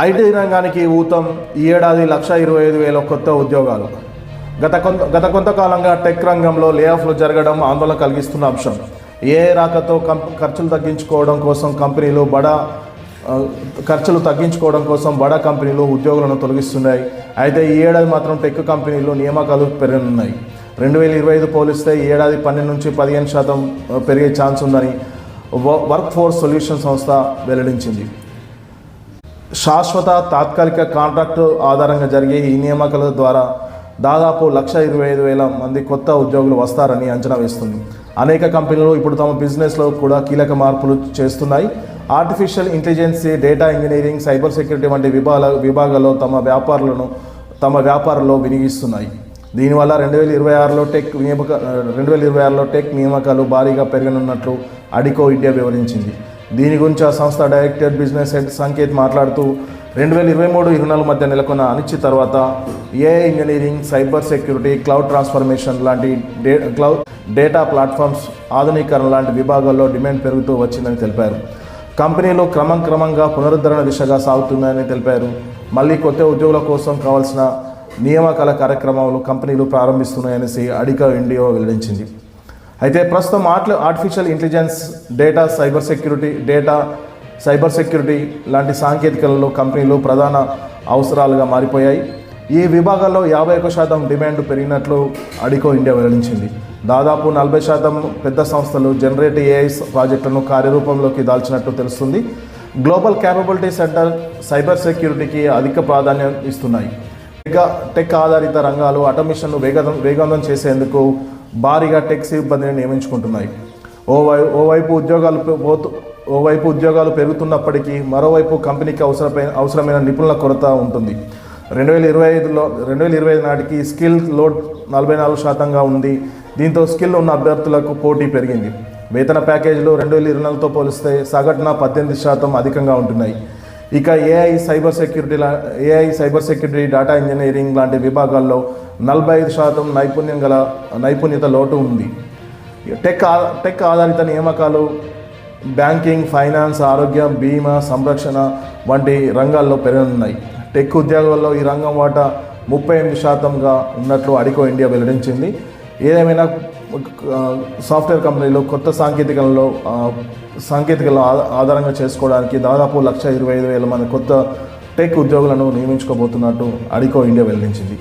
IT రంగానికి ఊతం ఈ ఏడాది లక్ష ఇరవై ఐదు వేల కొత్త ఉద్యోగాలు. గత కొంత గత కొంతకాలంగా టెక్ రంగంలో లేఆఫ్లు జరగడం ఆందోళన కలిగిస్తున్న అంశం. ఏ రాకతో కం ఖర్చులు తగ్గించుకోవడం కోసం కంపెనీలు బడా ఖర్చులు తగ్గించుకోవడం కోసం బడా కంపెనీలు ఉద్యోగులను తొలగిస్తున్నాయి. అయితే ఈ ఏడాది మాత్రం టెక్ కంపెనీలు నియామకాలు పెరగనున్నాయి. రెండు వేల ఇరవై ఐదు పోలిస్తే ఈ ఏడాది పన్నెండు నుంచి పదిహేను శాతం పెరిగే ఛాన్స్ ఉందని వ- వర్క్ ఫోర్స్ సొల్యూషన్ సంస్థ వెల్లడించింది. శాశ్వత తాత్కాలిక కాంట్రాక్టు ఆధారంగా జరిగే ఈ నియామకాల ద్వారా దాదాపు లక్ష ఇరవై ఐదు వేల మంది కొత్త ఉద్యోగులు వస్తారని అంచనా వేస్తుంది. అనేక కంపెనీలు ఇప్పుడు తమ బిజినెస్లో కూడా కీలక మార్పులు చేస్తున్నాయి. Artificial intelligence data engineering cyber security వంటి విభాగాల విభాగాల్లో తమ వ్యాపారులను తమ వ్యాపారంలో వినియోగిస్తున్నాయి. దీనివల్ల రెండు వేల ఇరవై ఆరులో టెక్ నియామక రెండు వేల ఇరవై ఆరులో టెక్ నియామకాలు భారీగా పెరగనున్నట్లు అడికో ఇండియా వివరించింది. దీని గురించి ఆ సంస్థ డైరెక్టర్ బిజినెస్ హెడ్ సంకేత్ మాట్లాడుతూ రెండు వేల ఇరవై మూడు ఇరవై నాలుగు మధ్య నెలకొన్న అనిశ్చిత తర్వాత AI engineering cyber security cloud transformation లాంటి డే క్లౌడ్ డేటా ప్లాట్ఫామ్స్ ఆధునీకరణ లాంటి విభాగాల్లో డిమాండ్ పెరుగుతూ వచ్చిందని తెలిపారు. కంపెనీలో క్రమం క్రమంగా పునరుద్ధరణ దిశగా సాగుతుందని తెలిపారు. మళ్ళీ కొత్త ఉద్యోగుల కోసం కావాల్సిన నియామకాల కార్యక్రమాలు కంపెనీలు ప్రారంభిస్తున్నాయనేసి అడికా ఇండియో వెల్లడించింది. అయితే ప్రస్తుతం art artificial intelligence data cyber security data cyber security లాంటి సాంకేతికలలో కంపెనీలు ప్రధాన అవసరాలుగా మారిపోయాయి. ఈ విభాగాల్లో యాభై ఒక్క శాతం డిమాండ్ పెరిగినట్లు అడికో ఇండియా వెల్లడించింది. దాదాపు నలభై శాతం పెద్ద సంస్థలు జనరేట్ ఏఐ ప్రాజెక్టులను కార్యరూపంలోకి దాల్చినట్లు తెలుస్తుంది. గ్లోబల్ క్యాపబిలిటీ సెంటర్ సైబర్ సెక్యూరిటీకి అధిక ప్రాధాన్యం ఇస్తున్నాయి. టెక్ టెక్ ఆధారిత రంగాలు ఆటోమేషన్ను వేగం వేగవంతం చేసేందుకు భారీగా టెక్ సిబ్బందిని నియమించుకుంటున్నాయి. ఓవై ఓవైపు ఉద్యోగాలు పోతు పోతూ ఓవైపు ఉద్యోగాలు పెరుగుతున్నప్పటికీ మరోవైపు కంపెనీకి అవసరమైన అవసరమైన నిపుణుల కొరత ఉంటుంది. రెండు వేల ఇరవై ఐదులో రెండు వేల ఇరవై ఐదు నాటికి స్కిల్ లోడ్ నలభై నాలుగు శాతంగా ఉంది. దీంతో స్కిల్ ఉన్న అభ్యర్థులకు పోటీ పెరిగింది. వేతన ప్యాకేజీలు రెండు వేల ఇరవై నాలుగుతో పోలిస్తే సగటున పద్దెనిమిది శాతం అధికంగా ఉంటున్నాయి. ఇక AI cyber security AI cyber security data engineering లాంటి విభాగాల్లో నలభై ఐదు శాతం నైపుణ్యం గల నైపుణ్యత లోటు ఉంది. టెక్ ఆ- టెక్ ఆధారిత నియామకాలు బ్యాంకింగ్ ఫైనాన్స్ ఆరోగ్య బీమా సంరక్షణ వంటి రంగాల్లో పెరగనున్నాయి. టెక్ ఉద్యోగాల్లో ఈ రంగం వాటా ముప్పై ఎనిమిది శాతంగా ఉన్నట్లు అడికో ఇండియా వెల్లడించింది. ఏదేమైనా సాఫ్ట్వేర్ కంపెనీలు కొత్త సాంకేతికలలో ఆ, ఆధారంగా చేసుకోవడానికి దాదాపు లక్ష ఇరవై ఐదు వేల మంది కొత్త టెక్ ఉద్యోగులను నియమించుకోబోతున్నట్టు అడికో ఇండియా వెల్లడించింది.